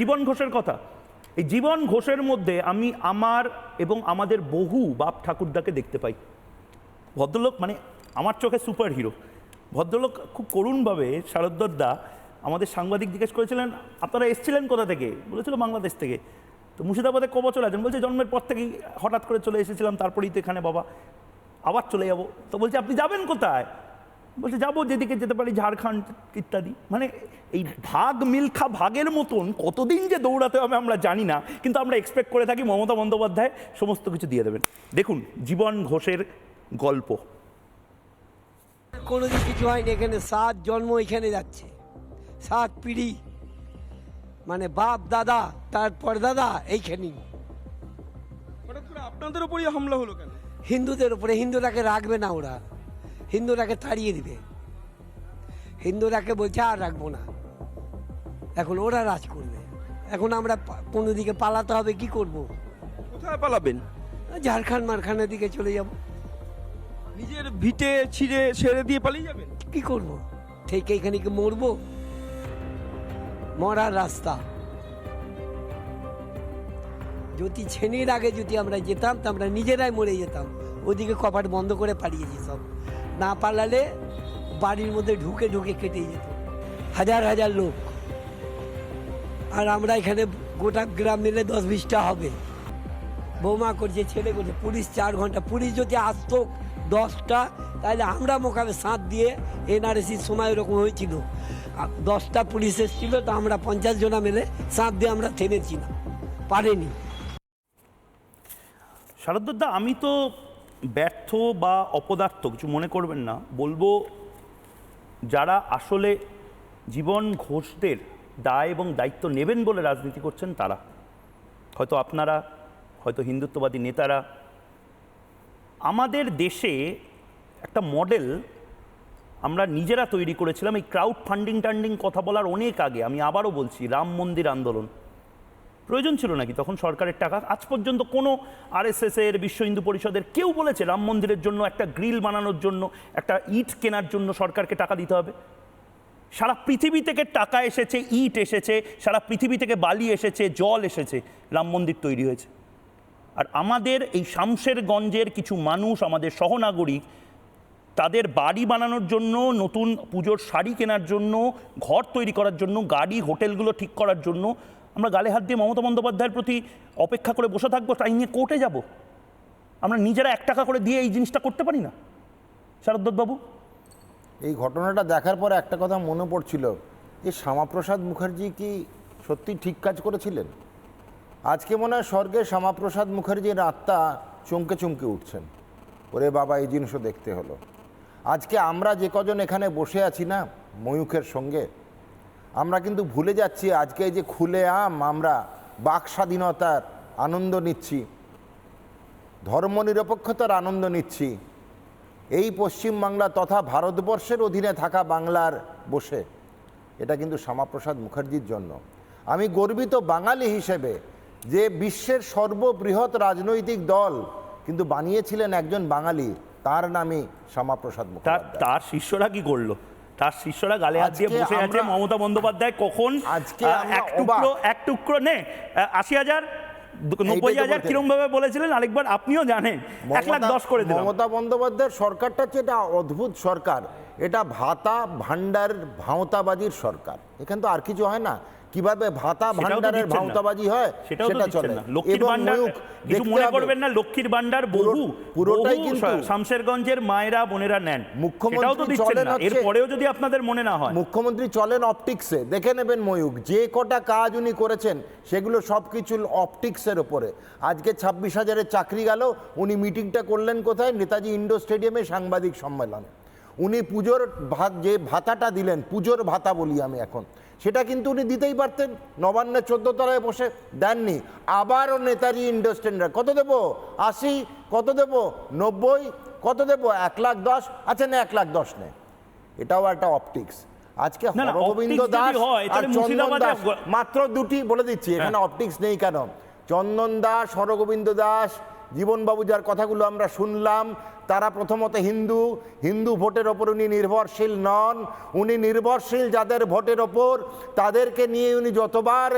জীবন ঘোষের কথা। এই জীবন ঘোষের মধ্যে আমি আমার এবং আমাদের বহু বাপ ঠাকুরদাকে দেখতে পাই। ভদ্রলোক মানে আমার চোখে সুপার হিরো ভদ্রলোক খুব করুণভাবে শারদ্দা আমাদের সাংবাদিক জিজ্ঞেস করেছিলেন, আপনারা এসেছিলেন কোথা থেকে? বলেছিল, বাংলাদেশ থেকে। তো মুর্শিদাবাদে ক বছর আছেন বলছে, জন্মের পর থেকেই হঠাৎ করে চলে এসেছিলাম, তারপরেই তো এখানে বাবা, আবার চলে যাব। তো বলছে, আপনি যাবেন কোথায়? বলছে যাব যেদিকে যেতে পারি ঝাড়খণ্ড ইত্যাদি। মানে এই ভাগ মিলখা ভাগের মতন কতদিন যে দৌড়াতে হবে আমরা জানি না কিন্তু আমরা এক্সপেক্ট করে থাকি মমতা বন্দ্যোপাধ্যায় সমস্ত কিছু দিয়ে দেবেন। দেখুন জীবন ঘোষের গল্প। কোনোদিন কিছু হয়নি এখানে সাত জন্ম এখানে যাচ্ছে। সাত পিড়ি। মানে বাপ দাদা তারপর দাদা এইখানেই। হঠাৎ করে আপনাদের উপরই হামলা হলো কেন? হিন্দুদের উপরে হিন্দুরাকে রাখবে না ওরা। হিন্দুরাকে তাড়িয়ে দিবে। হিন্দুরাকে বলছে আর রাখব না। এখন ওরা রাজ করবে। এখন আমরা কোনো দিকে পালাতে হবে কি করব? কোথায় পালাবেন? ঝাড়খণ্ড মারখানের দিকে চলে যাব। নিজের ভিটে ছিঁড়ে ছেড়ে দিয়ে পালিয়ে যাবেন? কি করব? থেকে এখানে কি মরবো? মরার রাস্তা। যদি ছেনির আগে যদি আমরা যেতাম তো আমরা নিজেরাই মরে যেতাম। ওদিকে কপাট বন্ধ করে পালিয়েছি সব না পালালে বাড়ির মধ্যে ঢুকে ঢুকে কেটে যেত। হাজার হাজার লোক। আর আমরা এখানে গোটা গ্রাম মিলে দশ বিশটা হবে। বৌমা করছে, ছেলে করছে, পুলিশ চার ঘণ্টা। পুলিশ যদি আসতো দশটা, তাহলে আমরা মোকাবে সাঁত দিয়ে এনআরএসির সময় এরকম হয়েছিল। দশটা পুলিশ এসেছিল, তো আমরা পঞ্চাশ জনা মিলে সাঁত দিয়ে আমরা থেমেছি না। পারেনি। শারদা আমি তো ব্যর্থ বা অপদার্থ কিছু মনে করবেন না, বলব যারা আসলে জীবন ঘোষদের দায় এবং দায়িত্ব নেবেন বলে রাজনীতি করছেন তারা। হয়তো আপনারা, হয়তো হিন্দুত্ববাদী নেতারা। আমাদের দেশে একটা মডেল আমরা নিজেরা তৈরি করেছিলাম, এই ক্রাউড ফান্ডিং টান্ডিং কথা বলার অনেক আগে, আমি আবারও বলছি, রাম মন্দির আন্দোলন। প্রয়োজন ছিল নাকি? তখন সরকারের টাকা আজ পর্যন্ত কোনো আরএসএস এর, বিশ্ব হিন্দু পরিষদের কেউ বলেছে রাম মন্দিরের জন্য, একটা গ্রিল বানানোর জন্য, একটা ইট কেনার জন্য সরকারকে টাকা দিতে হবে? সারা পৃথিবী থেকে টাকা এসেছে, ইট এসেছে, সারা পৃথিবী থেকে বালি এসেছে, জল এসেছে, রাম মন্দির তৈরি হয়েছে। আর আমাদের এই শামশেরগঞ্জের কিছু মানুষ, আমাদের সহনাগরিক, তাদের বাড়ি বানানোর জন্য, নতুন পুজোর শাড়ি কেনার জন্য, ঘর তৈরি করার জন্য, গাড়ি, হোটেলগুলো ঠিক করার জন্য আমরা গালে হাত দিয়ে মমতা বন্দ্যোপাধ্যায়ের প্রতি অপেক্ষা করে বসে থাকব, তাই নিয়ে কোর্টে যাব। আমরা নিজেরা এক টাকা করে দিয়ে এই জিনিসটা করতে পারি না। শারদ্বাবু এই ঘটনাটা দেখার পর একটা কথা মনে পড়ছিল, যে শ্যামাপ্রসাদ মুখার্জি কি সত্যি ঠিক কাজ করেছিলেন? আজকে মনে হয় স্বর্গে শ্যামাপ্রসাদ মুখার্জির আত্মা চমকে চমকে উঠছেন। ওরে বাবা, এই জিনিসও দেখতে হলো। আজকে আমরা যে কজন এখানে বসে আছি না, ময়ূখের সঙ্গে আমরা কিন্তু ভুলে যাচ্ছি আজকে যে খুলে আম আমরা বাক স্বাধীনতার আনন্দ নিচ্ছি ধর্মনিরপেক্ষতার আনন্দ নিচ্ছি। এই পশ্চিমবাংলা তথা ভারতবর্ষের অধীনে থাকা বাংলার বসে এটা কিন্তু শ্যামাপ্রসাদ মুখার্জির জন্য। আমি গর্বিত বাঙালি হিসেবে যে বিশ্বের সর্ববৃহৎ রাজনৈতিক দল কিন্তু বানিয়েছিলেন একজন বাঙালি তার নামই শ্যামাপ্রসাদ মুখার্জি। তার শিষ্যরা কি করল? তার শিষ্যরা গালে হাত দিয়ে বসে আছে মমতা বন্দ্যোপাধ্যায় কখন আজকে এক টুকরো। এক টুকরো নে আশি হাজার নব্বই হাজার। কিরম ভাবে বলেছিলেন আরেকবার আপনিও জানেন এক লাখ দশ করে দিলাম মমতা বন্দ্যোপাধ্যায়ের সরকারটা হচ্ছে এটা অদ্ভুত সরকার এটা ভাতা ভান্ডার ভাঁওতাবাজির সরকার এখানে তো আর কিছু হয় না কীভাবে ভাতা ভান্ডারের। ভাঁওতাবাজি হয় সেটা চলে। না। লক্ষ্মীর ভান্ডার কিছু মনে করবেন না লক্ষ্মীর ভান্ডার বহু পুরোটাই কিন্তু- শামশেরগঞ্জের মায়েরা বোনেরা নেন। মুখ্যমন্ত্রী চলেন এরপরেও যদি আপনাদের মনে না হয়। মুখ্যমন্ত্রী চলেন অপটিক্সে দেখে নেবেন ময়ূক যে কটা কাজ উনি করেছেন সেগুলো সব কিছু অপটিক্সের ওপরে আজকে ছাব্বিশ হাজারের চাকরি গেল উনি মিটিংটা করলেন কোথায়? নেতাজি ইন্ডোর স্টেডিয়ামে সাংবাদিক সম্মেলনে। উনি পুজোর ভাত যে ভাতাটা দিলেন পুজোর ভাতা বলি আমি এখন। সেটা কিন্তু উনি দিতেই পারতেন। নবান্নের চোদ্দ তলায় বসে দেননি। আবারও নেতাজি ইন্ডোর কত দেবো? আশি কত দেবো? নব্বই কত দেবো? এক লাখ দশ। আচ্ছা না এক লাখ দশ নে এটাও একটা অপটিক্স আজকে হরগোবিন্দ দাস আর চন্দন দাস মাত্র দুটি বলে দিচ্ছি এখানে অপটিক্স নেই কেন? চন্দন দাস হরগোবিন্দ দাস জীবনবাবু যার কথাগুলো আমরা শুনলাম তারা প্রথমত হিন্দু হিন্দু ভোটের ওপর উনি নির্ভরশীল নন। উনি নির্ভরশীল যাদের ভোটের ওপর, তাদেরকে নিয়ে উনি যতবার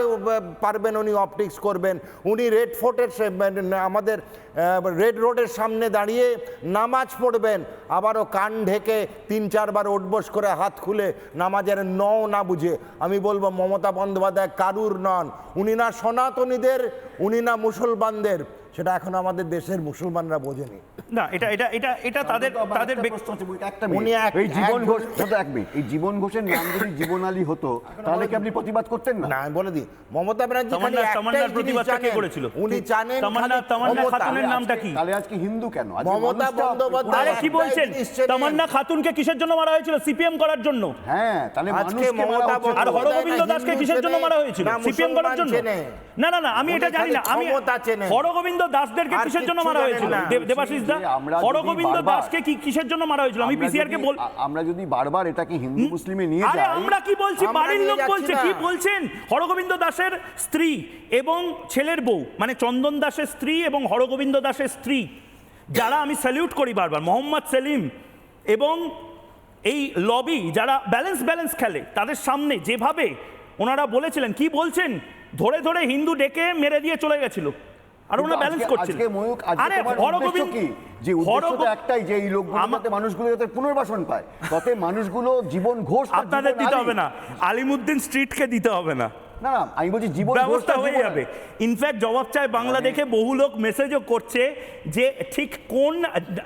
পারবেন উনি অপটিক্স করবেন। উনি রেড ফোর্টের আমাদের রেড রোডের সামনে দাঁড়িয়ে নামাজ পড়বেন। আবারও কান ঢেকে তিন, চারবার ওঠবোস করে হাত খুলে নামাজের ন না বুঝে। আমি বলব, মমতা বন্দ্যোপাধ্যায় কারুর নন। উনি না সনাতনীদের, উনি না মুসলমানদের। সেটা এখন আমাদের দেশের মুসলমানরা বোঝেনি। না, এটা এটা এটা এটা তাদের তাদের এই জীবন ঘোষ এক মিনিট। এই জীবন ঘোষের নাম যদি জীবন আলী হতো তাহলে কি আপনি প্রতিবাদ করতেন না? আমি বলে দিই মমতা ব্যানার্জি খালি তামান্না- একটাই তামান্নার প্রতিবাদটা কে করেছিল? উনি জানেন তামান্না- খালি তামান্না খাতুনের নামটা কি? তাহলে আজকে হিন্দু কেন? মমতা বন্দ্যোপাধ্যায় কি বলছেন? তামান্না খাতুনকে কিসের জন্য মারা হয়েছিল? সিপিএম করার জন্য। হ্যাঁ তাহলে আজকে মমতা আর হরগোবিন্দ দাসকে কিসের জন্য মারা হয়েছিল? সিপিএম করার জন্য? না না না আমি এটা জানি না। আমি হরগোবিন্দ দাসদেরকে কিসের জন্য মারা হয়েছিল? দেবাশিস দা হরগোবিন্দ দাসকে কি কিসের জন্য মারা হয়েছিল? আমি পিসিআর কে বল আমরা যদি বারবার এটাকে হিন্দু মুসলিমে নিয়ে আরে যাই আমরা কি বলছি? বাড়ির লোক বলছে কি বলছেন? হরগোবিন্দ দাসের স্ত্রী এবং ছেলের বউ মানে চন্দন দাসের স্ত্রী এবং হরগোবিন্দ দাসের স্ত্রী যারা আমি স্যালিউট করি বারবার মোহাম্মদ সেলিম এবং এই লবি যারা ব্যালেন্স ব্যালেন্স খেলে তাদের সামনে যেভাবে ওনারা বলেছিলেন কি বলছেন? ধরে ধরে হিন্দু ডেকে মেরে দিয়ে চলে গেছিল। আর ওনা ব্যালেন্স আজকে- আজকে ময়ূক আজকে তোমার উদ্দেশ্য কি? যে উদ্দেশ্য তো একটাই যে এই লোকগুলো যাতে মানুষগুলো যাতে পুনর্বাসন পায়। তাতে মানুষগুলো জীবন ঘোষ আপনাদের দিতে হবে না। আলিমুদ্দিন স্ট্রিটকে দিতে হবে না। না না আমি বলছি জীবন ব্যবস্থা হয়ে যাবে। ইনফ্যাক্ট জবাব চায় বাংলা দেখে বহু লোক মেসেজও করছে যে ঠিক কোন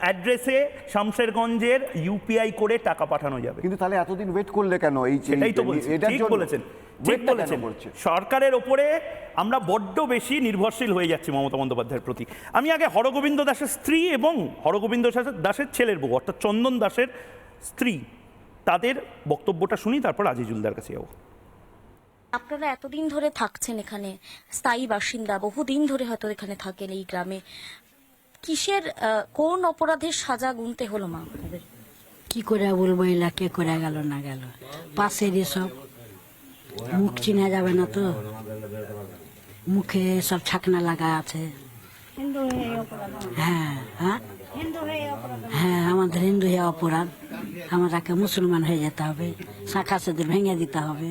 অ্যাড্রেসে শামশেরগঞ্জের ইউপিআই করে টাকা পাঠানো যাবে। কিন্তু তাহলে এতদিন ওয়েট করলে কেন এই সেটাই তো ঠিক বলেছেন। ঠিক বলেছেন। সরকারের ওপরে আমরা বড্ড বেশি নির্ভরশীল হয়ে যাচ্ছি মমতা বন্দ্যোপাধ্যায়ের প্রতি। আমি আগে হরগোবিন্দ দাসের স্ত্রী এবং হরগোবিন্দ দাসের ছেলের বউ অর্থাৎ চন্দন দাসের স্ত্রী তাদের বক্তব্যটা শুনি তারপর আজিজুলদার কাছে যাব। আপনারা এতদিন ধরে থাকছেন এখানে স্থায়ী বাসিন্দা বহুদিন ধরে হয়তো এখানে থাকেন এই গ্রামে। কিসের কোন অপরাধের সাজা গুনতে হলো মা কি করে বলব এলা কে করে গেল না গেল? পাশের সব। মুখ চিনা যাবে না তো। মুখে সব ছাকনা লাগা আছে। হ্যাঁ হ্যাঁ। হ্যাঁ আমাদের হিন্দু হয়ে অপরাধ। আমাদেরকে মুসলমান হয়ে যেতে হবে। শাখা সেদের ভেঙে দিতে হবে।